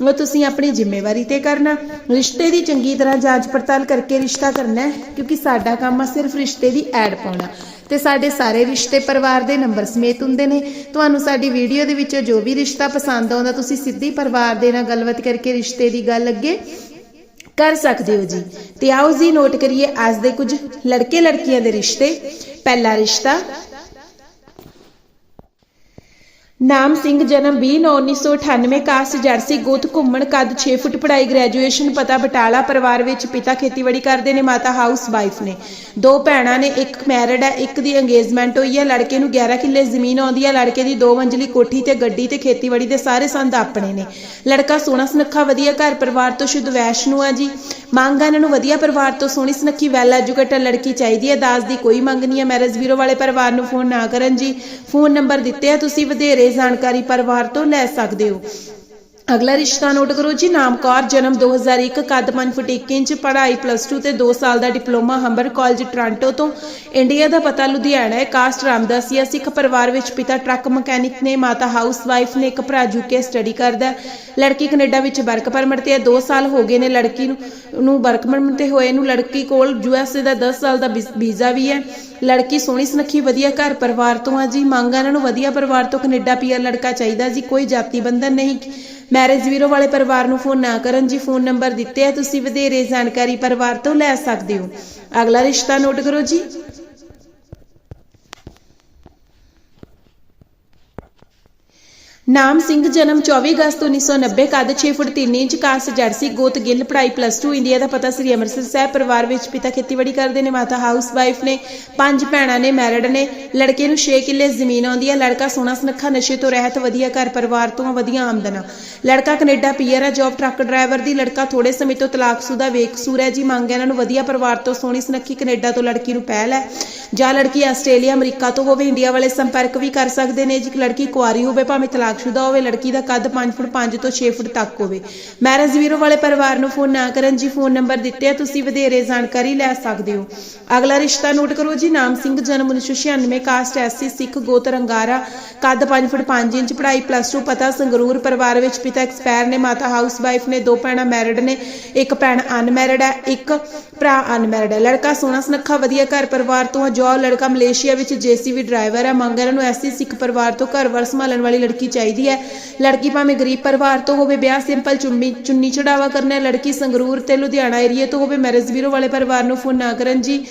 ਉਹ ਤੁਸੀਂ ਆਪਣੀ ਜ਼ਿੰਮੇਵਾਰੀ ਤੇ ਕਰਨਾ। ਰਿਸ਼ਤੇ ਦੀ ਚੰਗੀ ਤਰ੍ਹਾਂ ਜਾਂਚ ਪੜਤਾਲ ਕਰਕੇ ਰਿਸ਼ਤਾ ਕਰਨਾ ਹੈ, ਕਿਉਂਕਿ ਸਾਡਾ ਕੰਮ ਆ ਸਿਰਫ ਰਿਸ਼ਤੇ ਦੀ ਐਡ ਪਾਉਣਾ। ਤੇ ਸਾਡੇ ਸਾਰੇ ਰਿਸ਼ਤੇ ਪਰਿਵਾਰ ਦੇ ਨੰਬਰ ਸਮੇਤ ਹੁੰਦੇ ਨੇ। ਤੁਹਾਨੂੰ ਸਾਡੀ ਵੀਡੀਓ ਦੇ ਵਿੱਚ ਜੋ ਵੀ ਰਿਸ਼ਤਾ ਪਸੰਦ ਆਉਂਦਾ, ਤੁਸੀਂ ਸਿੱਧੀ ਪਰਿਵਾਰ ਦੇ ਨਾਲ ਗੱਲਬਾਤ ਕਰਕੇ ਰਿਸ਼ਤੇ ਦੀ ਗੱਲ ਅੱਗੇ ਕਰ ਸਕਦੇ ਹੋ ਜੀ। ਤੇ ਆਓ ਜੀ, ਨੋਟ ਕਰੀਏ ਅੱਜ ਦੇ ਕੁਝ ਲੜਕੇ ਲੜਕੀਆਂ ਦੇ ਰਿਸ਼ਤੇ। ਪਹਿਲਾ ਰਿਸ਼ਤਾ ਨਾਮ ਸਿੰਘ, ਜਨਮ 20/9/1998 ਕਾਸਟ ਜਰਸੀ, ਗੋਤ, ਘੁੰਮਣ, ਕੱਦ 6 ਫੁੱਟ ਪੜਾਈ ਗ੍ਰੈਜੂਏਸ਼ਨ ਪਤਾ, ਬਟਾਲਾ, ਪਰਿਵਾਰ ਵਿੱਚ ਪਿਤਾ ਖੇਤੀਬਾੜੀ ਕਰਦੇ ਨੇ, ਮਾਤਾ ਹਾਊਸ ਵਾਈਫ ਨੇ। ਦੋ ਭੈਣਾਂ ਨੇ, ਇੱਕ ਮੈਰਿਡ ਹੈ, ਇੱਕ ਦੀ ਅੰਗੇਜਮੈਂਟ ਹੋਈ ਹੈ, ਲੜਕੇ ਨੂੰ 11 ਕਿੱਲੇ ਜ਼ਮੀਨ ਆਉਂਦੀ ਹੈ, ਲੜਕੇ ਦੀ ਦੋ ਮੰਜ਼ਲੀ ਕੋਠੀ ਤੇ ਗੱਡੀ ਤੇ ਖੇਤੀਬਾੜੀ ਦੇ ਸਾਰੇ ਸੰਦ ਆਪਣੇ ਨੇ। ਲੜਕਾ ਸੋਹਣਾ ਸੁਨੱਖਾ, ਵਧੀਆ ਘਰ ਪਰਿਵਾਰ ਤੋਂ ਸ਼ੁੱਧ ਵੈਸ਼ਨੂ ਆ ਜੀ। ਮੰਗ ਹੈ ਇਹਨਾਂ ਨੂੰ ਵਧੀਆ ਪਰਿਵਾਰ ਤੋਂ ਸੋਹਣੀ ਸੁਨੱਖੀ ਵੈਲ ਐਜੂਕੇਟਡ ਲੜਕੀ ਚਾਹੀਦੀ ਹੈ। ਦਾਸ ਦੀ ਕੋਈ ਮੰਗ ਨਹੀਂ ਹੈ ਮੈਰਿਜ ਬਿਊਰੋ ਵਾਲੇ ਪਰਿਵਾਰ ਨੂੰ ਫੋਨ ਨਾ ਕਰਨ ਜੀ। ਫੋਨ ਨੰਬਰ ਦਿੱਤੇ ਆ ਤੁਸੀਂ, ਵਧੇਰੇ ਜਾਣਕਾਰੀ ਪਰਿਵਾਰ ਤੋਂ ਲੈ ਸਕਦੇ ਹੋ। ਅਗਲਾ ਰਿਸ਼ਤਾ ਨੋਟ ਕਰੋ ਜੀ ਨਾਮ ਕੌਰ ਜਨਮ 2001 ਕੱਦ 5 ਫੁੱਟ 1 ਇੰਚ ਪੜ੍ਹਾਈ ਪਲੱਸ 2 ਤੇ 2 ਸਾਲ ਦਾ ਡਿਪਲੋਮਾ ਹੰਬਰ ਕਾਲਜ ਟੋਰਾਂਟੋ ਤੋਂ। ਇੰਡੀਆ ਦਾ ਪਤਾ ਲੁਧਿਆਣਾ ਹੈ, ਕਾਸਟ ਰਾਮਦਾਸੀਆ ਸਿੱਖ ਪਰਿਵਾਰ ਵਿੱਚ ਪਿਤਾ ਟਰੱਕ ਮਕੈਨਿਕ ਨੇ, ਮਾਤਾ ਹਾਊਸ ਵਾਈਫ ਨੇ, ਇੱਕ ਭਰਾ ਯੂਕੇ ਸਟੱਡੀ ਕਰਦਾ ਲੜਕੀ ਕੈਨੇਡਾ ਵਿੱਚ ਵਰਕ ਪਰਮਿਟ ਤੇ ਹੈ 2 ਸਾਲ ਹੋ ਗਏ ਨੇ ਲੜਕੀ ਨੂੰ ਨੂੰ ਵਰਕ ਪਰਮਿਟ ਤੇ ਹੋਏ ਨੂੰ, ਲੜਕੀ ਕੋਲ ਯੂਐਸਏ ਦਾ 10 ਸਾਲ ਦਾ ਵੀਸ- ਵੀਜ਼ਾ ਵੀ ਹੈ। ਲੜਕੀ ਸੋਹਣੀ ਸੁਨੱਖੀ, ਵਧੀਆ ਘਰ ਪਰਿਵਾਰ ਤੋਂ ਆ ਜੀ, ਮੰਗ ਇਹਨਾਂ ਨੂੰ ਵਧੀਆ ਪਰਿਵਾਰ ਤੋਂ ਕੈਨੇਡਾ ਪੀਆ ਲੜਕਾ ਚਾਹੀਦਾ ਜੀ, ਕੋਈ ਜਾਤੀ ਬੰਧਨ ਨਹੀਂ। ਮੈਰਿਜ ਵੀਰੋ ਵਾਲੇ ਪਰਿਵਾਰ ਨੂੰ ਫੋਨ ਨਾ ਕਰਨ ਜੀ, ਫੋਨ ਨੰਬਰ ਦਿੱਤੇ ਆ, ਤੁਸੀਂ ਵਧੇਰੇ ਜਾਣਕਾਰੀ ਪਰਿਵਾਰ ਤੋਂ ਲੈ ਸਕਦੇ ਹੋ। ਅਗਲਾ ਰਿਸ਼ਤਾ ਨੋਟ ਕਰੋ ਜੀ। ਨਾਮ ਸਿੰਘ ਜਨਮ 24 ਅਗਸਤ 1990 ਕੱਦ 6 ਫੁੱਟ 3 ਇੰਚ ਕਾਸਟ ਜਰਸੀ ਗੋਤ ਗਿੱਲ, ਪੜ੍ਹਾਈ ਪਲੱਸ 2 ਇੰਡੀਆ ਦਾ ਪਤਾ ਸ੍ਰੀ ਅੰਮ੍ਰਿਤਸਰ ਸਾਹਿਬ ਪਰਿਵਾਰ ਵਿੱਚ ਪਿਤਾ ਖੇਤੀਬਾੜੀ ਕਰਦੇ ਨੇ, ਮਾਤਾ ਹਾਊਸ ਵਾਈਫ ਨੇ, ਪੰਜ ਭੈਣਾਂ ਨੇ ਮੈਰਿਡ ਨੇ, ਲੜਕੇ ਨੂੰ 6 ਕਿੱਲੇ ਜ਼ਮੀਨ ਆਉਂਦੀ ਹੈ, ਲੜਕਾ ਸੋਹਣਾ ਸੁਨੱਖਾ, ਨਸ਼ੇ ਤੋਂ ਰਹਿਤ, ਵਧੀਆ ਘਰ ਪਰਿਵਾਰ ਤੋਂ ਵਧੀਆ ਆਮਦਨ। ਆ ਲੜਕਾ ਕੈਨੇਡਾ ਪੀਅਰ ਹੈ ਜੌਬ ਟਰੱਕ ਡਰਾਈਵਰ ਦੀ, ਲੜਕਾ ਥੋੜੇ ਸਮੇਂ ਤੋਂ ਤਲਾਕਸ਼ੁਦਾ ਵੇਕਸੂਰ ਹੈ, ਜੀ ਮੰਗ ਹੈ ਇਹਨਾਂ ਨੂੰ ਵਧੀਆ ਪਰਿਵਾਰ ਤੋਂ ਸੋਹਣੀ ਸੁਨੱਖੀ ਕੈਨੇਡਾ ਤੋਂ ਲੜਕੀ ਨੂੰ ਪਹਿਲ ਹੈ। ਜਾਂ ਲੜਕੀ ਆਸਟ੍ਰੇਲੀਆ, ਅਮਰੀਕਾ ਤੋਂ ਹੋਵੇ, ਇੰਡੀਆ ਵਾਲੇ ਸੰਪਰਕ ਵੀ ਕਰ ਸਕਦੇ ਨੇ, ਜੀ ਲੜਕੀ ਕੁਆਰੀ ਹੋਵੇ, ਭਾਵੇਂ ਤਲਾਕ ਤਲਾਕਸ਼ੁਦਾ ਹੋਵੇ, ਲੜਕੀ ਦਾ ਕੱਦ 5 ਫੁੱਟ 5 ਤੋਂ 6 ਫੁੱਟ ਤੱਕ ਹੋਵੇ। ਮੈਰਿਜ ਵੀਰੋ ਵਾਲੇ ਪਰਿਵਾਰ ਨੂੰ ਫੋਨ ਨਾ ਕਰਨ ਜੀ, ਫੋਨ ਨੰਬਰ ਦਿੱਤੇ ਆ, ਤੁਸੀਂ ਵਧੇਰੇ ਜਾਣਕਾਰੀ ਲੈ ਸਕਦੇ ਹੋ। ਅਗਲਾ ਰਿਸ਼ਤਾ ਨੋਟ ਕਰੋ ਜੀ, ਨਾਮ ਸਿੰਘ, ਜਨਮ 1996 ਕਾਸਟ ਐਸਸੀ ਸਿੱਖ ਗੋਤ ਰੰਗਾਰਾ, ਕੱਦ 5 ਫੁੱਟ 5 ਇੰਚ, ਪੜ੍ਹਾਈ ਪਲੱਸ 2 ਪਤਾ ਸੰਗਰੂਰ, ਪਰਿਵਾਰ ਵਿੱਚ ਪਿਤਾ ਐਕਸਪਾਇਰ ਨੇ, ਮਾਤਾ ਹਾਊਸ ਵਾਈਫ ਨੇ, ਦੋ ਭੈਣਾਂ ਮੈਰਿਡ ਨੇ, ਇੱਕ ਭੈਣ ਅਨਮੈਰਿਡ ਹੈ, ਇੱਕ ਭਰਾ ਅਨਮੈਰਿਡ ਹੈ। ਲੜਕਾ ਸੋਹਣਾ ਸੁਨੱਖਾ, ਵਧੀਆ ਘਰ ਪਰਿਵਾਰ ਤੋਂ ਹੈ ਜੋ ਲੜਕਾ ਮਲੇਸ਼ੀਆ ਵਿੱਚ ਜੀਸੀਬੀ ਡਰਾਈਵਰ ਹੈ, ਮੰਗ ਨੂੰ ਐਸੀ ਸਿੱਖ ਪਰਿਵਾਰ ਤੋਂ ਘਰ ਵਾਰ ਸੰਭਾਲਣ ਵਾਲੀ ਲੜਕੀ ਚਾਹੀਦੀ ਹੈ। ਲੜਕੀ ਭਾਵੇਂ ਗਰੀਬ ਪਰਿਵਾਰ ਤੋਂ ਹੋਵੇ, ਵਿਆਹ ਸਿੰਪਲ ਚੁੰਮੀ, ਚੁੰਨੀ ਚੜਾਵਾ ਕਰਨਾ ਲੜਕੀ ਸੰਗਰੂਰ ਤੇ ਲੁਧਿਆਣਾ ਏਰੀਏ ਤੋਂ ਹੋਵੇ, ਮੈਰਿਜ ਬਿਊਰੋ ਵਾਲੇ ਪਰਿਵਾਰ ਨੂੰ ਫੋਨ ਨਾ ਕਰਨ ਜੀ।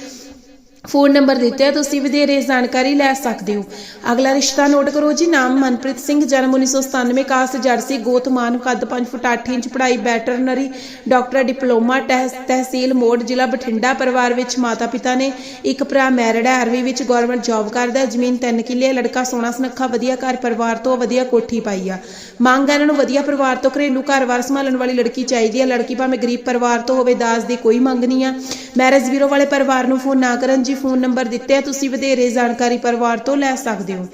ਫੋਨ ਨੰਬਰ ਦਿੱਤਾ ਆ ਤੁਸੀਂ ਵਧੇਰੇ ਜਾਣਕਾਰੀ ਲੈ ਸਕਦੇ ਹੋ। ਅਗਲਾ ਰਿਸ਼ਤਾ ਨੋਟ ਕਰੋ ਜੀ, ਨਾਮ ਮਨਪ੍ਰੀਤ ਸਿੰਘ, ਜਨਮ 1997 ਕਾਸਟ ਜਰਸੀ ਗੋਤ ਗੋਤਮਾਨ ਕੱਦ 5 ਫੁੱਟ 8 ਇੰਚ, ਪੜ੍ਹਾਈ ਵੈਟਰਨਰੀ, ਡਾਕਟਰ ਡਿਪਲੋਮਾ ਤਹਿ- ਤਹਿਸੀਲ ਮੋੜ, ਜ਼ਿਲ੍ਹਾ ਬਠਿੰਡਾ, ਪਰਿਵਾਰ ਵਿੱਚ ਮਾਤਾ ਪਿਤਾ ਨੇ, ਇੱਕ ਭਰਾ ਮੈਰਿਡ ਹੈ, ਅਰਵੀ ਵਿੱਚ ਗਵਰਨਮੈਂਟ ਜੌਬ ਕਰਦਾ ਜ਼ਮੀਨ 3 ਕਿੱਲੇ ਲੜਕਾ ਸੋਹਣਾ ਸੁਨੱਖਾ, ਵਧੀਆ ਘਰ ਪਰਿਵਾਰ ਤੋਂ ਵਧੀਆ ਕੋਠੀ ਪਾਈ ਆ। ਮੰਗ ਇਹਨਾਂ ਨੂੰ ਵਧੀਆ ਪਰਿਵਾਰ ਤੋਂ ਘਰੇਲੂ ਘਰ-ਵਾਰ ਸੰਭਾਲਣ ਵਾਲੀ ਲੜਕੀ ਚਾਹੀਦੀ ਹੈ, ਲੜਕੀ ਭਾਵੇਂ ਗਰੀਬ ਪਰਿਵਾਰ ਤੋਂ ਹੋਵੇ, ਦਾਜ ਦੀ ਕੋਈ ਮੰਗ ਨਹੀਂ ਆ। ਮੈਰਿਜ ਬਿਊਰੋ ਵਾਲੇ ਪਰਿਵਾਰ ਨੂੰ ਫੋਨ ਨਾ ਕਰਨ ਜੀ ਫੋਨ ਨੰਬਰ ਦਿੱਤੇ ਆ ਤੁਸੀਂ ਵਧੇਰੇ ਜਾਣਕਾਰੀ ਪਰਿਵਾਰ ਤੋਂ ਲੈ ਸਕਦੇ ਹੋ।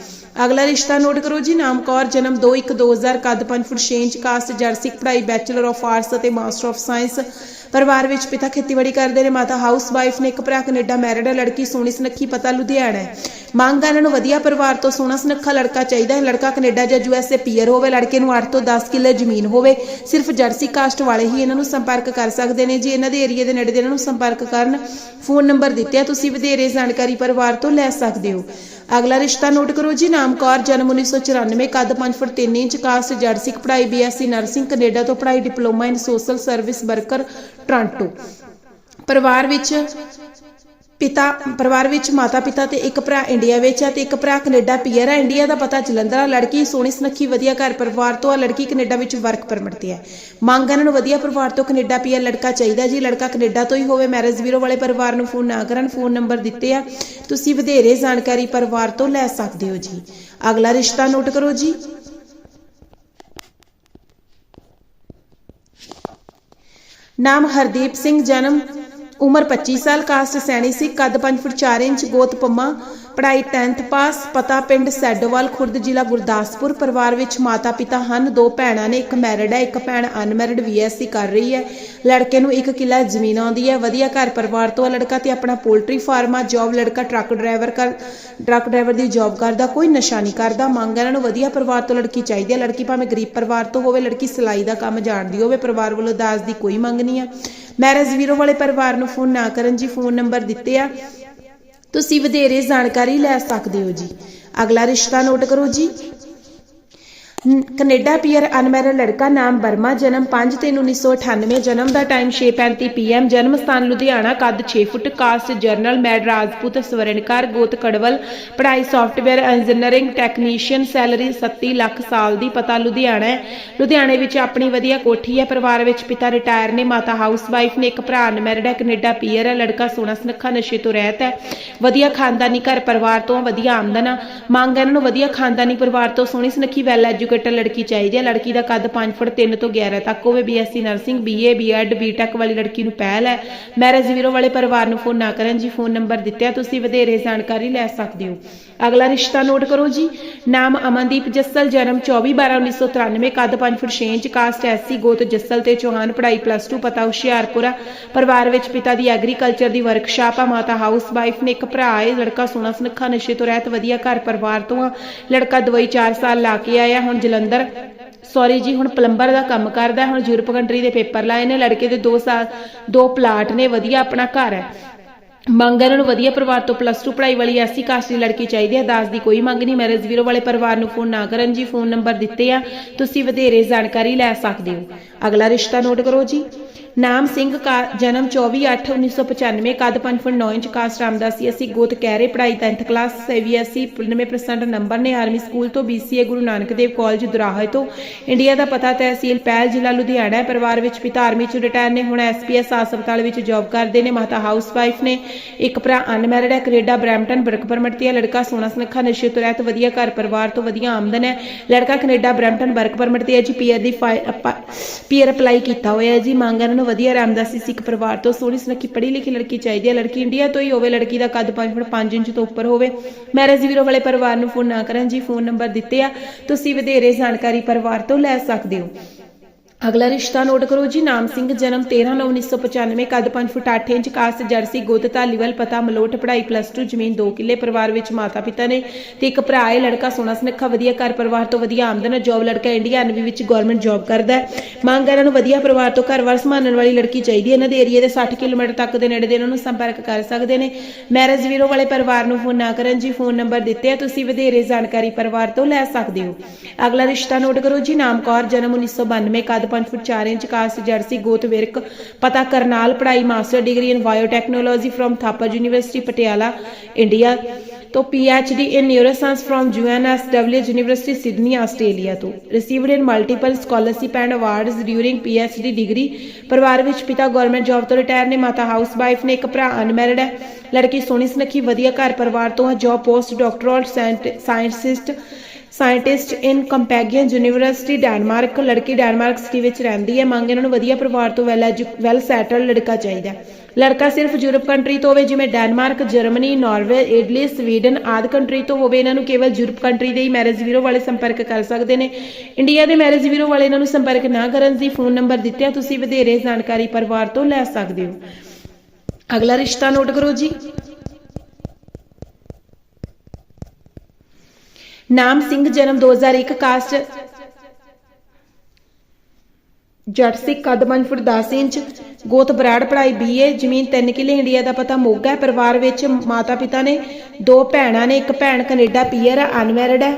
ਅਗਲਾ ਰਿਸ਼ਤਾ ਨੋਟ ਕਰੋ ਜੀ, ਨਾਮ ਕੌਰ, ਜਨਮ 21/2000 ਕੱਦ 5 ਫੁੱਟ 6 ਇੰਚ, ਕਾਸਟ ਜਰਸੀ, ਪੜ੍ਹਾਈ ਬੈਚਲਰ ਆਫ ਆਰਟਸ ਅਤੇ ਮਾਸਟਰ ਆਫ ਸਾਇੰਸ ਪਰਿਵਾਰ ਵਿੱਚ ਪਿਤਾ ਖੇਤੀਬਾੜੀ ਕਰਦੇ ਨੇ, ਮਾਤਾ ਹਾਊਸ ਵਾਈਫ ਨੇ, ਇੱਕ ਭਰਾ ਕੈਨੇਡਾ ਮੈਰਿਡ ਹੈ, ਲੜਕੀ ਸੋਹਣੀ ਸੁਨੱਖੀ ਪਤਾ ਲੁਧਿਆਣਾ ਹੈ। ਮੰਗ ਹੈ ਇਹਨਾਂ ਨੂੰ ਵਧੀਆ ਪਰਿਵਾਰ ਤੋਂ ਸੋਹਣਾ ਸੁਨੱਖਾ ਲੜਕਾ ਚਾਹੀਦਾ ਹੈ। ਲੜਕਾ ਕੈਨੇਡਾ ਜਾਂ ਯੂਐਸਏ ਪੀਅਰ ਹੋਵੇ, ਲੜਕੇ ਨੂੰ 8 ਤੋਂ 10 ਕਿੱਲੇ ਜ਼ਮੀਨ ਹੋਵੇ, ਸਿਰਫ ਜਰਸੀ ਕਾਸਟ ਵਾਲੇ ਹੀ ਇਹਨਾਂ ਨੂੰ ਸੰਪਰਕ ਕਰ ਸਕਦੇ ਨੇ। ਜੀ ਇਹਨਾਂ ਦੇ ਏਰੀਆ ਦੇ ਨੇੜੇ ਦੇ ਇਹਨਾਂ ਨੂੰ ਸੰਪਰਕ ਕਰਨ ਫੋਨ ਨੰਬਰ ਦਿੱਤੇ ਆ, ਤੁਸੀਂ ਵਧੇਰੇ ਜਾਣਕਾਰੀ ਪਰਿਵਾਰ ਤੋਂ ਲੈ ਸਕਦੇ ਹੋ। ਅਗਲਾ ਰਿਸ਼ਤਾ ਨੋਟ ਕਰੋ ਜੀ, ਨਾਮ ਕੌਰ, ਜਨਮ 1994 ਕੱਦ 5 ਫੁੱਟ 3 ਇੰਚ ਕਾਸਟ ਜਰਸਿਕ ਪੜ੍ਹਾਈ ਬੀਐਸਸੀ ਨਰਸਿੰਗ, ਕੈਨੇਡਾ ਤੋਂ ਪੜ੍ਹਾਈ diploma in social service worker, Toronto. ਪਰਿਵਾਰ ਵਿੱਚ ਪਿਤਾ ਪਰਿਵਾਰ ਵਿੱਚ ਮਾਤਾ ਪਿਤਾ ਤੇ ਇੱਕ ਭਰਾ ਇੰਡੀਆ ਵਿੱਚ ਹੈ ਤੇ ਇੱਕ ਭਰਾ ਕੈਨੇਡਾ ਪੀਅਰ ਹੈ। ਇੰਡੀਆ ਦਾ ਪਤਾ ਜਲੰਧਰ ਆ, ਲੜਕੀ ਸੋਹਣੀ ਸੁਨੱਖੀ ਵਧੀਆ ਘਰ ਪਰਿਵਾਰ ਤੋਂ ਆ, ਲੜਕੀ ਕੈਨੇਡਾ ਵਿੱਚ ਵਰਕ ਪਰਮਿਟ ਤੇ ਹੈ। ਮੰਗ ਇਹਨਾਂ ਨੂੰ ਵਧੀਆ ਪਰਿਵਾਰ ਤੋਂ ਕੈਨੇਡਾ ਪੀਅਰ ਲੜਕਾ ਚਾਹੀਦਾ ਜੀ, ਲੜਕਾ ਕੈਨੇਡਾ ਤੋਂ ਹੀ ਹੋਵੇ ਮੈਰਿਜ ਬਿਊਰੋ ਵਾਲੇ ਪਰਿਵਾਰ ਨੂੰ ਫੋਨ ਨਾ ਕਰਨ ਫੋਨ ਨੰਬਰ ਦਿੱਤੇ ਆ। ਤੁਸੀਂ ਵਧੇਰੇ ਜਾਣਕਾਰੀ ਪਰਿਵਾਰ ਤੋਂ ਲੈ ਸਕਦੇ ਹੋ ਜੀ। ਅਗਲਾ ਰਿਸ਼ਤਾ ਨੋਟ ਕਰੋ ਜੀ। ਨਾਮ ਹਰਦੀਪ ਸਿੰਘ, ਜਨਮ ਉਮਰ 25 ਸਾਲ, ਕਾਸਟ ਸੈਣੀ ਸੀ, ਕੱਦ 5 ਫੁੱਟ 4 ਇੰਚ, ਗੋਤ ਪੰਮਾ, ਪੜ੍ਹਾਈ 10th ਪਾਸ, ਪਤਾ ਪਿੰਡ ਸੈਡੋਵਾਲ, ਖੁਰਦ ਜ਼ਿਲ੍ਹਾ ਗੁਰਦਾਸਪੁਰ, ਪਰਿਵਾਰ ਵਿੱਚ ਮਾਤਾ ਪਿਤਾ ਹਨ, ਦੋ ਭੈਣਾਂ ਨੇ, ਇੱਕ ਮੈਰਿਡ ਹੈ, ਇੱਕ ਭੈਣ ਅਨਮੈਰਿਡ ਬੀਐਸਸੀ ਕਰ ਰਹੀ ਹੈ। ਲੜਕੇ ਨੂੰ ਇੱਕ ਕਿੱਲਾ ਜ਼ਮੀਨ ਆਉਂਦੀ ਹੈ, ਵਧੀਆ ਘਰ ਪਰਿਵਾਰ ਤੋਂ ਹੈ ਲੜਕਾ ਤੇ ਆਪਣਾ ਪੋਲਟਰੀ ਫਾਰਮ ਆ ਜੌਬ ਲੜਕਾ ਟਰੱਕ ਡਰਾਈਵਰ ਕਰ ਟਰੱਕ ਡਰਾਈਵਰ ਦੀ ਜੌਬ ਕਰਦਾ, ਕੋਈ ਨਸ਼ਾ ਨਹੀਂ ਕਰਦਾ, ਮੰਗ ਇਹਨਾਂ ਨੂੰ ਵਧੀਆ ਪਰਿਵਾਰ ਤੋਂ ਲੜਕੀ ਚਾਹੀਦੀ ਹੈ, ਲੜਕੀ ਭਾਵੇਂ ਗਰੀਬ ਪਰਿਵਾਰ ਤੋਂ ਹੋਵੇ, ਲੜਕੀ ਸਿਲਾਈ ਦਾ ਕੰਮ ਜਾਣਦੀ ਹੋਵੇ, ਪਰਿਵਾਰ ਵੱਲੋਂ ਦਾਜ ਦੀ ਕੋਈ ਮੰਗ ਨਹੀਂ ਹੈ। ਮੈਰਿਜ ਵੀਰੋ ਵਾਲੇ ਪਰਿਵਾਰ ਨੂੰ ਫੋਨ ਨਾ ਕਰਨ ਜੀ, ਫੋਨ ਨੰਬਰ ਦਿੱਤੇ ਆ। ਤੁਸੀਂ ਵਧੇਰੇ ਜਾਣਕਾਰੀ ਲੈ ਸਕਦੇ ਹੋ ਜੀ। ਅਗਲਾ ਰਿਸ਼ਤਾ ਨੋਟ ਕਰੋ ਜੀ। ਕੈਨੇਡਾ ਪੀਅਰ ਅਨਮੈਰਿਡ ਲੜਕਾ ਨਾਮ ਵਰਮਾ, ਜਨਮ 5 3 1998 ਜਨਮ ਦਾ ਟਾਈਮ 6:35 ਪੀਐਮ ਜਨਮ ਸਥਾਨ ਲੁਧਿਆਣਾ, ਕੱਦ 6 ਫੁੱਟ ਕਾਸਟ ਜਰਨਲ ਮੈਡ ਰਾਜਪੂਤ, ਸਵਰਨਕਾਰ, ਗੋਤ ਕੜਵਲ, ਪੜ੍ਹਾਈ software engineering technician salary 37 lakh ਸਾਲ ਦੀ, ਪਤਾ ਲੁਧਿਆਣਾ ਹੈ। ਲੁਧਿਆਣੇ ਵਿੱਚ ਆਪਣੀ ਵਧੀਆ ਕੋਠੀ ਹੈ, ਪਰਿਵਾਰ ਵਿੱਚ ਪਿਤਾ ਰਿਟਾਇਰ ਨੇ, ਮਾਤਾ ਹਾਊਸ ਵਾਈਫ ਨੇ, ਇੱਕ ਭਰਾ ਅਨਮੈਰਿਡ ਹੈ, ਕੈਨੇਡਾ ਪੀਅਰ ਹੈ, ਲੜਕਾ ਸੋਹਣਾ ਸੁਨੱਖਾ, ਨਸ਼ੇ ਤੋਂ ਰਹਿਤ ਹੈ। ਵਧੀਆ ਖਾਨਦਾਨੀ ਘਰ ਪਰਿਵਾਰ ਤੋਂ ਵਧੀਆ ਆਮਦਨ ਆ। ਮੰਗ ਇਹਨਾਂ ਨੂੰ ਵਧੀਆ ਖਾਨਦਾਨੀ ਪਰਿਵਾਰ ਤੋਂ ਸੋਹਣੀ ਸੁਨੱਖੀ ਵੈਲ ਐਜੂਕੇਟਡ ਲੜਕੀ ਚਾਹੀਦੀ ਹੈ। ਲੜਕੀ ਦਾ ਕੱਦ 5 ਫੁੱਟ 3 ਤੋਂ 11 ਤੱਕ ਹੋਵੇ। BSc nursing BA BEd BTech ਵਾਲੀ ਲੜਕੀ ਨੂੰ ਪਹਿਲ ਹੈ। ਮੈਰਿਜ ਵੀਰੋ ਵਾਲੇ ਪਰਿਵਾਰ ਨੂੰ ਫੋਨ ਨਾ ਕਰਨ ਜੀ ਫੋਨ ਨੰਬਰ ਦਿੱਤੇ ਆ ਤੁਸੀਂ ਵਧੇਰੇ ਜਾਣਕਾਰੀ ਲੈ ਸਕਦੇ ਹੋ। ਅਗਲਾ ਰਿਸ਼ਤਾ ਨੋਟ ਕਰੋ ਜੀ। ਨਾਮ ਅਮਨਦੀਪ ਜੱਸਲ, ਜਨਮ 24 12 1993 ਕੱਦ 5 ਫੁੱਟ 6 ਇੰਚ, ਕਾਸਟ ਐਸਸੀ ਗੋਤ ਜੱਸਲ ਤੇ ਚੌਹਾਨ, ਪੜ੍ਹਾਈ ਪਲੱਸ 2 ਪਤਾ ਹੁਸ਼ਿਆਰਪੁਰਾ। ਪਰਿਵਾਰ ਵਿੱਚ ਪਿਤਾ ਦੀ ਐਗਰੀਕਲਚਰ ਦੀ ਵਰਕਸ਼ਾਪ ਆ, ਮਾਤਾ ਹਾਊਸ ਵਾਈਫ ਨੇ ਇੱਕ ਭਰਾ ਹੈ ਲੜਕਾ ਸੋਹਣਾ ਸੁਨੱਖਾ, ਨਸ਼ੇ ਤੋਂ ਰਹਿਤ, ਵਧੀਆ ਘਰ ਪਰਿਵਾਰ ਤੋਂ ਆ। ਲੜਕਾ ਦਵਾਈ 4 ਸਾਲ ਲਾ ਕੇ ਆਇਆ, ਹੁਣ ਜਲੰਧਰ। ਸੌਰੀ ਜੀ, ਹੁਣ ਪਲੰਬਰ ਦਾ ਕੰਮ ਕਰਦਾ, ਹੁਣ ਯੂਰਪ ਕੰਟਰੀ ਦੇ ਪੇਪਰ ਲਾਏ ਨੇ, ਲੜਕੇ ਦੇ 2 ਸਾਲ, ਦੋ ਪਲਾਟ ਨੇ, ਵਧੀਆ ਆਪਣਾ ਘਰ ਹੈ। ਮੰਗ ਇਹਨਾਂ ਨੂੰ ਵਧੀਆ ਪਰਿਵਾਰ ਤੋਂ ਪਲੱਸ 2 ਪੜ੍ਹਾਈ ਵਾਲੀ ਐਸੀ ਕਾਸਟ ਦੀ ਲੜਕੀ ਚਾਹੀਦੀ ਹੈ। ਦਾਸ ਦੀ ਕੋਈ ਮੰਗ ਨਹੀਂ। ਮੈਰਿਜ ਵੀਰੋ ਵਾਲੇ ਪਰਿਵਾਰ ਨੂੰ ਫੋਨ ਨਾ ਕਰਨ ਜੀ। ਫੋਨ ਨੰਬਰ ਦਿੱਤੇ ਆ। ਤੁਸੀਂ ਵਧੇਰੇ ਜਾਣਕਾਰੀ ਲੈ ਸਕਦੇ ਹੋ। ਅਗਲਾ ਰਿਸ਼ਤਾ ਨੋਟ ਕਰੋ ਜੀ। ਨਾਮ ਸਿੰਘ ਕਾ, ਜਨਮ 24/8/1995 ਕੱਦ 5 ਫੁੱਟ 9 ਇੰਚ ਕਾਸਟ ਰਾਮਦਾਸੀ ਅਸੀਂ ਗੋਤ ਕਹਿਰੇ ਪੜ੍ਹਾਈ 10th ਕਲਾਸ ਸੀਬੀਐਸਈ 99% ਨੰਬਰ ਨੇ ਆਰਮੀ ਸਕੂਲ ਤੋਂ BCA ਗੁਰੂ ਨਾਨਕ ਦੇਵ ਕਾਲਜ ਦੁਰਾਹੇ ਤੋਂ। ਇੰਡੀਆ ਦਾ ਪਤਾ ਤਹਿਸੀਲ ਪਹਿਲ ਜ਼ਿਲ੍ਹਾ ਲੁਧਿਆਣਾ ਹੈ। ਪਰਿਵਾਰ ਵਿੱਚ ਪਿਤਾ ਆਰਮੀ ਚ ਰਿਟਾਇਰ ਨੇ, ਹੁਣ ਐਸਪੀਐਸ ਹਸਪਤਾਲ ਵਿੱਚ ਜੌਬ ਕਰਦੇ ਨੇ, ਮਾਤਾ ਹਾਊਸਵਾਈਫ ਨੇ। ਇੱਕ ਭਰਾ ਅਨਮੈਰਿਡ ਹੈ, ਕੈਨੇਡਾ, ਬਰੈਂਪਟਨ ਵਰਕ ਪਰਮਿਟ ਤੇ ਲੜਕਾ ਸੋਹਣਾ ਸੁਨੱਖਾ ਨਸ਼ੇ ਤੋਂ ਰਹਿਤ, ਵਧੀਆ ਘਰ ਪਰਿਵਾਰ ਤੋਂ ਵਧੀਆ ਆਮਦਨ ਹੈ। ਲੜਕਾ ਕੈਨੇਡਾ, ਬਰੈਂਪਟਨ ਵਰਕ ਪਰਮਿਟ ਤੇ ਹੈ ਜੀ। ਪੀਆਰ ਦੀ ਪੀਆਰ ਅਪਲਾਈ ਕੀਤਾ ਹੋਇਆ ਹੈ ਜੀ। ਮੰਗ ਇਹਨਾਂ ਨੂੰ ਵਧੀਆ ਰਾਮਦਾਸੀ ਸਿੱਖ ਪਰਿਵਾਰ ਤੋਂ ਸੋਹਣੀ ਸੁਨੱਖੀ ਪੜ੍ਹੀ ਲਿਖੀ ਲੜਕੀ ਚਾਹੀਦੀ ਹੈ। ਲੜਕੀ ਇੰਡੀਆ ਤੋਂ ਹੀ ਹੋਵੇ, ਲੜਕੀ ਦਾ ਕੱਦ 5 ਫੁੱਟ 5 ਇੰਚ ਤੋਂ ਉੱਪਰ ਹੋਵੇ। ਮੈਰਿਜ ਵੀਰੋ, ਵਾਲੇ ਪਰਿਵਾਰ ਨੂੰ ਫੋਨ ਨਾ ਕਰਨ, ਜੀ ਫੋਨ ਨੰਬਰ ਦਿੱਤੇ ਆ। ਤੁਸੀਂ ਵਧੇਰੇ ਜਾਣਕਾਰੀ ਪਰਿਵਾਰ ਤੋਂ ਲੈ ਸਕਦੇ ਹੋ। ਅਗਲਾ ਰਿਸ਼ਤਾ ਨੋਟ ਕਰੋ ਜੀ, ਨਾਮ ਸਿੰਘ, ਜਨਮ 13/9/1995 ਕੱਦ 5 ਫੁੱਟ 8 ਇੰਚ ਕਾਸਟ ਜਰਸੀ ਗੋਤ ਧਾਲੀਵਾਲ ਪਤਾ, ਮਲੋਟ, ਪੜ੍ਹਾਈ ਪਲੱਸ 2 ਜ਼ਮੀਨ 2 ਕਿੱਲੇ, ਪਰਿਵਾਰ ਵਿੱਚ ਮਾਤਾ ਪਿਤਾ ਨੇ ਤੇ ਇੱਕ ਭਰਾ ਹੈ, ਲੜਕਾ ਸੋਹਣਾ ਸੁਨੱਖਾ, ਵਧੀਆ ਘਰ ਪਰਿਵਾਰ ਤੋਂ ਵਧੀਆ ਆਮਦਨ ਹੈ ਜੌਬ ਲੜਕਾ ਇੰਡੀਆ ਐਨਵੀ ਵਿੱਚ ਗਵਰਨਮੈਂਟ ਜੌਬ ਕਰਦਾ ਹੈ। ਮੰਗ ਇਹਨਾਂ ਨੂੰ ਵਧੀਆ ਪਰਿਵਾਰ ਤੋਂ ਘਰ-ਵਾਰ ਸੰਭਾਲਣ ਵਾਲੀ ਲੜਕੀ ਚਾਹੀਦੀ ਹੈ, ਇਹਨਾਂ ਦੇ ਏਰੀਆ ਦੇ 60 ਕਿਲੋਮੀਟਰ ਤੱਕ ਦੇ ਨੇੜੇ ਦੇ ਇਹਨਾਂ ਨੂੰ ਸੰਪਰਕ ਕਰ ਸਕਦੇ ਨੇ। ਮੈਰਿਜ ਵੀਰੋ ਵਾਲੇ ਪਰਿਵਾਰ ਨੂੰ ਫੋਨ ਨਾ ਕਰਨ ਜੀ ਫੋਨ ਨੰਬਰ ਦਿੱਤੇ ਆ, ਤੁਸੀਂ ਵਧੇਰੇ ਜਾਣਕਾਰੀ ਪਰਿਵਾਰ ਤੋਂ ਲੈ ਸਕਦੇ ਹੋ। ਅਗਲਾ ਰਿਸ਼ਤਾ ਨੋਟ ਕਰੋ ਜੀ, ਨਾਮ ਕੌਰ, ਜਨਮ 1992 ਕਦ 5 ਫੁੱਟ 4 ਇੰਚ ਕਾਸਟ ਜਰਸੀ ਗੋਤ ਵਿਰਕ, ਪਤਾ ਕਰਨਾਲ, ਪੜ੍ਹਾਈ master degree in biotechnology from Thapar university Patiala India ਤੋਂ PhD in neuroscience from UNSW university Sydney Australia ਤੋਂ। Received in multiple scholarship and awards during PhD degree ਪਰਿਵਾਰ ਵਿੱਚ ਪਿਤਾ ਗਵਰਨਮੈਂਟ ਜੌਬ ਤੋਂ retire ਨੇ, ਮਾਤਾ ਹਾਊਸ ਵਾਈਫ ਨੇ, ਇੱਕ ਭਰਾ ਅਨਮੈਰਿਡ ਹੈ। ਲੜਕੀ ਸੋਹਣੀ ਸੁਨੱਖੀ, ਵਧੀਆ ਘਰ ਪਰਿਵਾਰ ਤੋਂ ਹੈ। Job post doctoral scientist scientist in ਕੰਪੈਗੀਅਨ university Denmark ਲੜਕੀ ਡੈਨਮਾਰਕ ਸਿਟੀ ਵਿੱਚ ਰਹਿੰਦੀ ਹੈ। ਮੰਗ ਇਹਨਾਂ ਨੂੰ ਵਧੀਆ ਪਰਿਵਾਰ ਤੋਂ ਵੈਲ ਵੈਲ ਸੈਟਲ ਲੜਕਾ ਚਾਹੀਦਾ ਲੜਕਾ ਸਿਰਫ ਯੂਰਪ ਕੰਟਰੀ ਤੋਂ ਹੋਵੇ, ਜਿਵੇਂ Denmark Germany Norway Italy Sweden ਆਦਿ ਕੰਟਰੀ ਤੋਂ ਹੋਵੇ, ਇਹਨਾਂ ਨੂੰ ਕੇਵਲ ਯੂਰਪ ਕੰਟਰੀ ਦੇ ਹੀ ਮੈਰਿਜ ਵੀਰੋ ਵਾਲੇ ਸੰਪਰਕ ਕਰ ਸਕਦੇ ਨੇ। ਇੰਡੀਆ ਦੇ ਮੈਰਿਜ ਵੀਰੋ ਵਾਲੇ ਇਹਨਾਂ ਨੂੰ ਸੰਪਰਕ ਨਾ ਕਰਨ ਦੀ ਫੋਨ ਨੰਬਰ ਦਿੱਤਿਆ, ਤੁਸੀਂ ਵਧੇਰੇ ਜਾਣਕਾਰੀ ਪਰਿਵਾਰ ਤੋਂ ਲੈ ਸਕਦੇ ਹੋ। ਅਗਲਾ ਰਿਸ਼ਤਾ ਨੋਟ ਕਰੋ ਜੀ। ਨਾਮ ਸਿੰਘ ਜਨਮ 2001 ਕਾਸਟ। ਜੱਟ ਸਿੱਖ ਕੱਦ 5 ਫੁੱਟ 10 ਇੰਚ ਗੋਤ ਬਰਾੜ ਪੜ੍ਹਾਈ ਬੀਏ ਜ਼ਮੀਨ 3 ਕਿੱਲੇ ਇੰਡੀਆ ਦਾ ਪਤਾ ਮੋਗਾ ਹੈ। ਪਰਿਵਾਰ ਵਿੱਚ ਮਾਤਾ ਪਿਤਾ ਨੇ, ਦੋ ਭੈਣਾਂ ਨੇ, ਇੱਕ ਭੈਣ ਕੈਨੇਡਾ, ਪੀਅਰ ਹੈ, ਅਨਮੈਰਿਡ ਹੈ।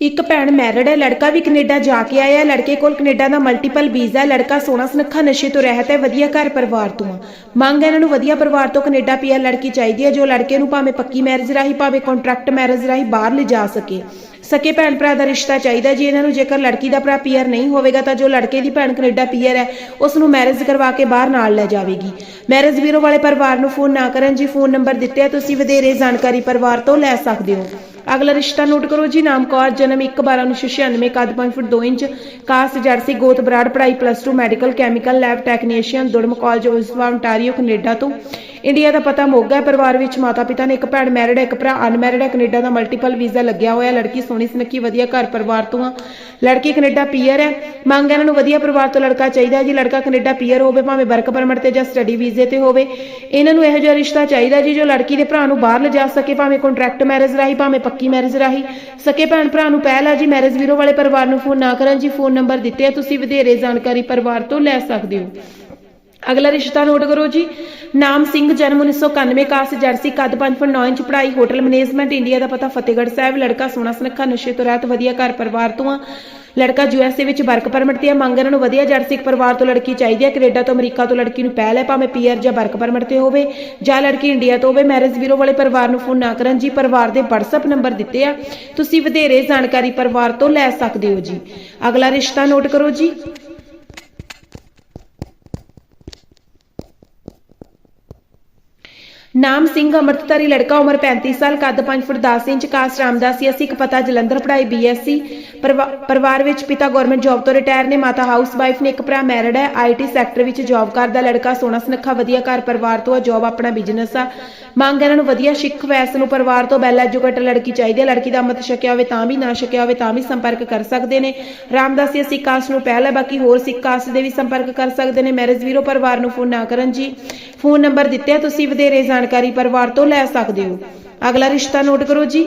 ਇੱਕ ਭੈਣ ਮੈਰਿਡ ਹੈ, ਲੜਕਾ ਵੀ ਕੈਨੇਡਾ ਜਾ ਕੇ ਆਇਆ ਹੈ। ਲੜਕੇ ਕੋਲ ਕੈਨੇਡਾ ਦਾ ਮਲਟੀਪਲ ਵੀਜ਼ਾ ਹੈ। ਲੜਕਾ ਸੋਹਣਾ ਸੁਨੱਖਾ ਨਸ਼ੇ ਤੋਂ ਰਹਿਤ ਹੈ, ਵਧੀਆ ਘਰ ਪਰਿਵਾਰ ਤੋਂ ਆ। ਮੰਗ ਇਹਨਾਂ ਨੂੰ ਵਧੀਆ ਪਰਿਵਾਰ ਤੋਂ ਕੈਨੇਡਾ ਪੀਆਰ ਲੜਕੀ ਚਾਹੀਦੀ ਹੈ, ਜੋ ਲੜਕੇ ਨੂੰ ਭਾਵੇਂ ਪੱਕੀ ਮੈਰਿਜ ਰਾਹੀਂ, ਭਾਵੇਂ ਕੰਟਰੈਕਟ ਮੈਰਿਜ ਰਾਹੀਂ ਬਾਹਰ ਲਿਜਾ ਸਕੇ। ਸਕੇ ਭੈਣ ਭਰਾ ਦਾ ਰਿਸ਼ਤਾ ਚਾਹੀਦਾ ਜੀ ਇਹਨਾਂ ਨੂੰ ਜੇਕਰ ਲੜਕੀ ਦਾ ਭਰਾ ਪੀਅਰ ਨਹੀਂ ਹੋਵੇਗਾ, ਤਾਂ ਜੋ ਲੜਕੇ ਦੀ ਭੈਣ ਕੈਨੇਡਾ ਪੀਅਰ ਹੈ, ਉਸ ਨੂੰ ਮੈਰਿਜ ਕਰਵਾ ਕੇ ਬਾਹਰ ਨਾਲ ਲੈ ਜਾਵੇਗੀ। ਮੈਰਿਜ ਬਿਊਰੋ ਵਾਲੇ ਪਰਿਵਾਰ ਨੂੰ ਫੋਨ ਨਾ ਕਰਨ, ਜੀ ਫੋਨ ਨੰਬਰ ਦਿੱਤੇ ਆ, ਤੁਸੀਂ ਵਧੇਰੇ ਜਾਣਕਾਰੀ ਪਰਿਵਾਰ ਤੋਂ ਲੈ ਸਕਦੇ ਹੋ। ਅਗਲਾ ਰਿਸ਼ਤਾ ਨੋਟ ਕਰੋ ਜੀ, ਨਾਮ ਕੌਰ, ਜਨਮ 1/12/1996 ਕੱਦ 5 ਫੁੱਟ 2 ਇੰਚ ਕਾਸਟ ਜਰਸੀ, ਗੋਤ ਬਰਾੜ, ਪੜ੍ਹਾਈ plus 2 medical chemical lab technician Durham college Oshawa Ontario Canada ਤੋਂ। ਇੰਡੀਆ ਦਾ ਪਤਾ ਮੋਗਾ ਪਰਿਵਾਰ ਵਿੱਚ ਮਾਤਾ ਪਿਤਾ ਨੇ ਇੱਕ ਭੈਣ ਮੈਰਿਡ ਹੈ, ਇੱਕ ਭਰਾ ਅਨਮੈਰਿਡ ਹੈ, ਕੈਨੇਡਾ ਦਾ ਮਲਟੀਪਲ ਵੀਜ਼ਾ ਲੱਗਿਆ ਹੋਇਆ, ਲੜਕੀ ਸੋਹਣੀ ਸੁਨੱਖੀ, ਵਧੀਆ ਘਰ ਪਰਿਵਾਰ ਤੋਂ ਆ। ਲੜਕੀ ਕੈਨੇਡਾ ਪੀਅਰ ਹੈ, ਮੰਗ ਇਹਨਾਂ ਨੂੰ ਵਧੀਆ ਪਰਿਵਾਰ ਤੋਂ ਲੜਕਾ ਚਾਹੀਦਾ ਜੀ, ਲੜਕਾ ਕੈਨੇਡਾ ਪੀਅਰ ਹੋਵੇ, ਭਾਵੇਂ ਵਰਕ ਪਰਮਿਟ ਤੇ ਜਾਂ ਸਟੱਡੀ ਵੀਜ਼ੇ ਤੇ ਹੋਵੇ, ਇਹਨਾਂ ਨੂੰ ਇਹੋ ਜਿਹਾ ਰਿਸ਼ਤਾ ਚਾਹੀਦਾ ਜੀ, ਜੋ ਲੜਕੀ ਦੇ ਭਰਾ ਨੂੰ ਬਾਹਰ ਲਿਜਾ ਸਕੇ, ਭਾਵੇਂ ਕੰਟਰੈਕਟ ਮੈਰਿਜ ਰਾਹੀਂ, ਭਾਵੇਂ ਪੱਕੀ ਮੈਰਿਜ ਰਾਹੀਂ। ਸਕੇ ਭੈਣ ਭਰਾ ਨੂੰ ਪਹਿਲ ਆ ਜੀ ਮੈਰਿਜ ਵੀਰੋ ਵਾਲੇ ਪਰਿਵਾਰ ਨੂੰ ਫੋਨ ਨਾ ਕਰਨ ਜੀ ਫੋਨ ਨੰਬਰ ਦਿੱਤੇ ਆ, ਤੁਸੀਂ ਵਧੇਰੇ ਜਾਣਕਾਰੀ ਪਰਿਵਾਰ ਤੋਂ ਲੈ ਸਕਦੇ ਹੋ। ਅਗਲਾ ਰਿਸ਼ਤਾ ਨੋਟ ਕਰੋ ਜੀ। ਨਾਮ ਸਿੰਘ, ਜਨਮ 1991 ਕਾਸ, ਜਰਸੀ, ਕੱਦ 5 ਫੁੱਟ 9 ਇੰਚ, ਪੜ੍ਹਾਈ, ਹੋਟਲ ਮੈਨੇਜਮੈਂਟ, ਇੰਡੀਆ ਦਾ ਪਤਾ, ਫਤਿਹਗੜ੍ਹ ਸਾਹਿਬ, ਲੜਕਾ ਸੋਹਣਾ ਸੁਨੱਖਾ, ਨਸ਼ੇ ਤੋਂ ਰਹਿਤ, ਵਧੀਆ ਘਰ ਪਰਿਵਾਰ ਤੋਂ ਆ। ਲੜਕਾ ਯੂਐਸਏ ਵਿੱਚ ਵਰਕ ਪਰਮਿਟ ਤੇ ਆ, ਮੰਗ ਇਹਨਾਂ ਨੂੰ ਵਧੀਆ ਜਰਸੀ ਪਰਿਵਾਰ ਤੋਂ ਲੜਕੀ ਚਾਹੀਦੀ ਹੈ ਕੈਨੇਡਾ ਤੋਂ, ਅਮਰੀਕਾ ਤੋਂ ਲੜਕੀ ਨੂੰ ਪਹਿਲ ਹੈ, ਭਾਵੇਂ ਪੀਆਰ ਜਾਂ ਵਰਕ ਪਰਮਿਟ ਤੇ ਹੋਵੇ, ਜਾਂ ਲੜਕੀ ਇੰਡੀਆ ਤੋਂ ਹੋਵੇ, ਮੈਰਿਜ ਬਿਊਰੋ ਵਾਲੇ ਪਰਿਵਾਰ ਨੂੰ ਫੋਨ ਨਾ ਕਰਨ ਜੀ, ਪਰਿਵਾਰ ਦੇ WhatsApp ਨੰਬਰ ਦਿੱਤੇ ਆ। ਤੁਸੀਂ ਵਧੇਰੇ ਜਾਣਕਾਰੀ ਪਰਿਵਾਰ ਤੋਂ ਲੈ ਸਕਦੇ ਹੋ ਜੀ। ਅਗਲਾ ਰਿਸ਼ਤਾ ਨੋਟ ਕਰੋ ਜੀ। ਨਾਮ ਸਿੰਘ ਅੰਮ੍ਰਿਤਧਾਰੀ, ਲੜਕਾ ਉਮਰ 35 ਸਾਲ, ਕੱਦ 5 ਫੁੱਟ 10 ਇੰਚ ਕਾਸਟ ਰਾਮਦਾਸੀ, ਅਸੀਂ ਇੱਕ ਪਤਾ ਜਲੰਧਰ ਪੜ੍ਹਾਈ ਬੀਐਸਸੀ ਪਰਿਵਾਰ ਵਿੱਚ ਪਿਤਾ ਗਵਰਨਮੈਂਟ ਜੌਬ ਤੋਂ ਰਿਟਾਇਰ ਨੇ, ਮਾਤਾ ਹਾਊਸ ਵਾਈਫ ਨੇ, ਇੱਕ ਭਰਾ ਮੈਰਿਡ ਹੈ ਆਈਟੀ ਸੈਕਟਰ ਵਿੱਚ ਜੌਬ ਕਰਦਾ, ਲੜਕਾ ਸੋਹਣਾ ਸੁਨੱਖਾ, ਵਧੀਆ ਘਰ, ਪਰਿਵਾਰ ਤੋਂ ਆ ਜੌਬ ਆਪਣਾ ਬਿਜ਼ਨਸ ਆ। ਮੰਗ ਇਹਨਾਂ ਨੂੰ ਵਧੀਆ ਸਿੱਖ ਵੈਸ ਨੂੰ, ਪਰਿਵਾਰ ਤੋਂ ਬੈਲ ਐਜੂਕੇਟਡ ਲੜਕੀ ਚਾਹੀਦੀ ਹੈ ਲੜਕੀ ਦਾ ਅੰਮ੍ਰਿਤ ਛਕਿਆ ਹੋਵੇ ਤਾਂ ਵੀ ਨਾ ਛਕਿਆ ਹੋਵੇ, ਤਾਂ ਵੀ ਸੰਪਰਕ ਕਰ ਸਕਦੇ ਨੇ। ਰਾਮਦਾਸੀ, ਅਸੀਂ ਕਾਸਟ ਨੂੰ ਪਹਿਲ ਹੈ ਬਾਕੀ ਹੋਰ ਸਿੱਖ ਕਾਸਟ ਦੇ ਵੀ ਸੰਪਰਕ ਕਰ ਸਕਦੇ ਨੇ। ਮੈਰਿਜ ਵੀਰੋ, ਪਰਿਵਾਰ ਨੂੰ ਫੋਨ ਨਾ ਕਰਨ ਜੀ। ਫੋਨ ਨੰਬਰ ਦਿੱਤੇ ਤੁਸੀਂ ਵਧੇਰੇ ਜਾਣਕਾਰੀ ਪਰਿਵਾਰ ਤੋਂ ਲੈ ਸਕਦੇ ਹੋ। ਅਗਲਾ ਰਿਸ਼ਤਾ ਨੋਟ ਕਰੋ ਜੀ।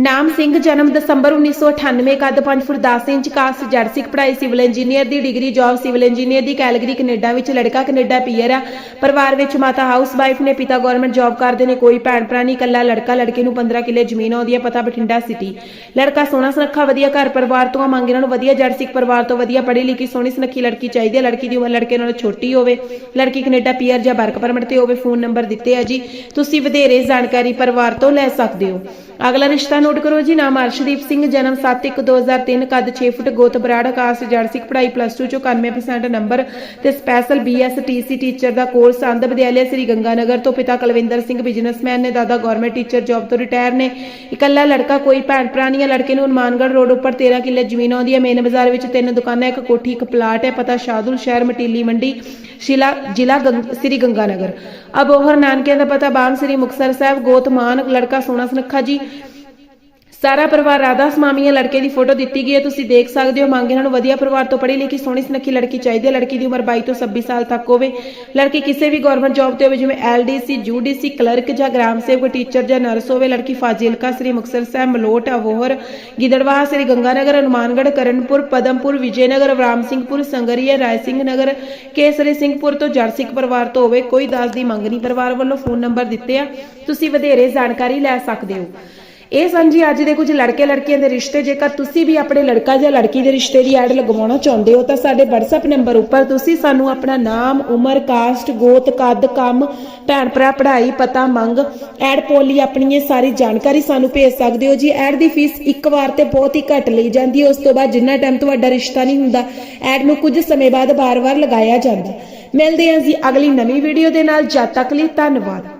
ਨਾਮ ਸਿੰਘ, ਜਨਮ ਦਸੰਬਰ 1998 ਕੱਦ 5 ਫੁੱਟ 10 ਇੰਚ ਕਾਸਟ ਜਰਸਿਕ ਪੜ੍ਹਾਈ ਸਿਵਲ ਇੰਜੀਨੀਅਰ ਦੀ ਡਿਗਰੀ, ਜੌਬ ਸਿਵਲ ਇੰਜੀਨੀਅਰ ਦੀ ਕੈਲਗਰੀ, ਕੈਨੇਡਾ ਵਿੱਚ ਲੜਕਾ, ਕੈਨੇਡਾ ਪੀਅਰ ਆ। ਪਰਿਵਾਰ ਵਿੱਚ ਮਾਤਾ ਹਾਊਸ ਵਾਈਫ ਨੇ, ਪਿਤਾ ਗਵਰਨਮੈਂਟ ਜੌਬ ਕਰਦੇ ਨੇ, ਕੋਈ ਭੈਣ ਭਰਾ ਨਹੀਂ, ਇਕੱਲਾ ਲੜਕਾ, ਲੜਕੇ ਨੂੰ 15 ਕਿੱਲੇ ਜ਼ਮੀਨ ਆਉਂਦੀ ਹੈ ਪਤਾ ਬਠਿੰਡਾ ਸਿਟੀ ਲੜਕਾ ਸੋਹਣਾ ਸੁਨੱਖਾ, ਵਧੀਆ ਘਰ ਪਰਿਵਾਰ ਤੋਂ ਆ, ਮੰਗ ਇਹਨਾਂ ਨੂੰ ਵਧੀਆ ਜਰਸਿਕ ਪਰਿਵਾਰ ਤੋਂ ਵਧੀਆ ਪੜ੍ਹੀ ਲਿਖੀ, ਸੋਹਣੀ ਸੁਨੱਖੀ ਲੜਕੀ ਚਾਹੀਦੀ ਹੈ ਲੜਕੀ ਦੀ ਉਮਰ, ਲੜਕੇ ਨਾਲੋਂ ਛੋਟੀ ਹੋਵੇ, ਲੜਕੀ ਕੈਨੇਡਾ ਪੀਅਰ ਜਾਂ ਵਰਕ ਪਰਮਿਟ ਤੇ ਹੋਵੇ, ਫੋਨ ਨੰਬਰ ਦਿੱਤੇ ਆ ਜੀ। ਤੁਸੀਂ ਵਧੇਰੇ ਜਾਣਕਾਰੀ ਪਰਿਵਾਰ ਤੋਂ ਲੈ ਸਕਦੇ ਹੋ। ਅਗਲਾ ਰਿਸ਼ਤਾ ਨੋਟ ਕਰੋ ਜੀ, ਨਾਮ ਅਰਸ਼ਦੀਪ ਸਿੰਘ, ਜਨਮ 7/1/2003 ਕੱਦ 6 ਫੁੱਟ, ਗੋਤ ਬਰਾੜ ਕਾਸਟ ਜਰਸਿਕ ਪੜ੍ਹਾਈ ਪਲੱਸ 2 ਚੋਂ 91% ਨੰਬਰ ਤੇ ਸਪੈਸ਼ਲ ਬੀਐਸਟੀਸੀ ਟੀਚਰ ਦਾ ਕੋਰਸ ਅੰਧ ਵਿਦਿਆਲਿਆ ਸ੍ਰੀ ਗੰਗਾਨਗਰ ਤੋਂ ਪਿਤਾ ਕਲਵਿੰਦਰ ਸਿੰਘ ਬਿਜ਼ਨਸਮੈਨ ਨੇ ਦਾਦਾ ਗਵਰਨਮੈਂਟ ਟੀਚਰ ਜੌਬ ਤੋਂ ਰਿਟਾਇਰ ਨੇ। ਇਕੱਲਾ ਲੜਕਾ, ਕੋਈ ਭੈਣ ਭਰਾ ਨਹੀਂ ਲੜਕੇ ਨੂੰ ਹਨੂੰਮਾਨਗੜ੍ਹ ਰੋਡ ਉੱਪਰ 13 ਕਿੱਲੇ ਜ਼ਮੀਨ ਆਉਂਦੀ ਹੈ। ਮੇਨ ਬਾਜ਼ਾਰ ਵਿੱਚ ਤਿੰਨ ਦੁਕਾਨਾਂ, ਇੱਕ ਕੋਠੀ, ਇੱਕ ਪਲਾਟ ਹੈ। ਪਤਾ ਸ਼ਾਦੁਲ ਸ਼ਹਿਰ, ਮਟੀਲੀ ਮੰਡੀ। ਸ਼ਿਲਾ, ਜ਼ਿਲ੍ਹਾ ਗੰਗ- ਸ੍ਰੀ ਗੰਗਾਨਗਰ। ਅਬੋਹਰ ਨਾਨਕਿਆਂ ਦਾ ਪਤਾ ਬਾਮ ਸ੍ਰੀ ਮੁਕਤਸਰ ਸਾਹਿਬ ਗੋਤਮਾਨ ਲੜਕਾ ਸੋਨਾ ਸੁਨੱਖਾ ਜੀ ਸਾਰਾ ਪਰਿਵਾਰ ਰਾਧਾ ਸਮਾਮੀਆ ਲੜਕੇ ਦੀ ਫੋਟੋ ਦਿੱਤੀ ਗਈ ਹੈ, ਤੁਸੀਂ ਦੇਖ ਸਕਦੇ ਹੋ, ਮੰਗ ਇਹਨਾਂ ਨੂੰ ਵਧੀਆ ਪਰਿਵਾਰ ਤੋਂ ਪੜ੍ਹੀ ਲਿਖੀ, ਸੋਹਣੀ ਸੁਨੱਖੀ ਲੜਕੀ ਚਾਹੀਦੀ ਹੈ, ਲੜਕੀ ਦੀ ਉਮਰ 22 ਤੋਂ 26 ਸਾਲ ਤੱਕ ਹੋਵੇ। ਲੜਕੀ ਕਿਸੇ ਵੀ ਗਵਰਨਮੈਂਟ ਜੌਬ ਤੇ ਹੋਵੇ, ਜਿਵੇਂ ਐਲਡੀਸੀ ਯੂਡੀਸੀ ਕਲਰਕ ਜਾਂ ਗ੍ਰਾਮ ਸੇਵਕ ਟੀਚਰ ਜਾਂ ਨਰਸ ਹੋਵੇ, ਲੜਕੀ ਫਾਜ਼ਿਲਕਾ, ਸ੍ਰੀ ਮੁਕਤਸਰ ਸਾਹਿਬ, ਮਲੋਟ, ਅਵੋਹਰ, ਗਿੱਦੜਵਾਹ, ਸ੍ਰੀ ਗੰਗਾਨਗਰ, ਹਨੂਮਾਨਗੜ੍ਹ, ਕਰਨਪੁਰ, ਪਦਮਪੁਰ, ਵਿਜੇਨਗਰ ਰਾਮ ਸਿੰਘਪੁਰ ਸੰਗਰੀਆ ਰਾਏ ਸਿੰਘ ਨਗਰ ਕੇਸਰੀ ਸਿੰਘਪੁਰ ਤੋਂ ਜਰਸਿਕ ਪਰਿਵਾਰ ਤੋਂ ਹੋਵੇ, ਕੋਈ ਦਾਸ ਦੀ ਮੰਗ ਨਹੀਂ, ਪਰਿਵਾਰ ਵੱਲੋਂ ਫੋਨ ਨੰਬਰ ਦਿੱਤੇ ਆ, ਤੁਸੀਂ ਵਧੇਰੇ ਜਾਣਕਾਰੀ ਲੈ ਸਕਦੇ ਹੋ। ਇਹ ਸਨ ਜੀ ਅੱਜ ਦੇ ਕੁਝ ਲੜਕੇ ਲੜਕੀਆਂ ਦੇ ਰਿਸ਼ਤੇ, ਜੇਕਰ ਤੁਸੀਂ ਵੀ ਆਪਣੇ ਲੜਕਾ ਜਾਂ ਲੜਕੀ ਦੇ ਰਿਸ਼ਤੇ ਦੀ ਐਡ ਲਗਵਾਉਣਾ ਚਾਹੁੰਦੇ ਹੋ, ਤਾਂ ਸਾਡੇ WhatsApp ਨੰਬਰ ਉੱਪਰ ਤੁਸੀਂ ਸਾਨੂੰ ਆਪਣਾ ਨਾਮ, ਉਮਰ ਕਾਸਟ ਗੋਤ, ਕੱਦ, ਕੰਮ, ਭੈਣ ਭਰਾ, ਪੜ੍ਹਾਈ, ਪਤਾ, ਮੰਗ, ਐਡ ਪੋਲੀ ਆਪਣੀ ਇਹ ਸਾਰੀ ਜਾਣਕਾਰੀ ਸਾਨੂੰ ਭੇਜ ਸਕਦੇ ਹੋ। ਜੀ, ਐਡ ਦੀ ਫੀਸ ਇੱਕ ਵਾਰ ਤੇ ਬਹੁਤ ਹੀ ਘੱਟ ਲਈ ਜਾਂਦੀ ਹੈ। ਉਸ ਤੋਂ ਬਾਅਦ ਜਿੰਨਾ ਟਾਈਮ ਤੁਹਾਡਾ ਰਿਸ਼ਤਾ ਨਹੀਂ ਹੁੰਦਾ, ਐਡ ਨੂੰ ਕੁਝ ਸਮੇਂ ਬਾਅਦ ਬਾਰ-ਬਾਰ ਲਗਾਇਆ ਜਾਂਦਾ ਮਿਲਦੇ ਹਾਂ ਜੀ ਅਗਲੀ ਨਵੀਂ ਵੀਡੀਓ ਦੇ ਨਾਲ। ਜਦ ਤੱਕ ਲਈ ਧੰਨਵਾਦ।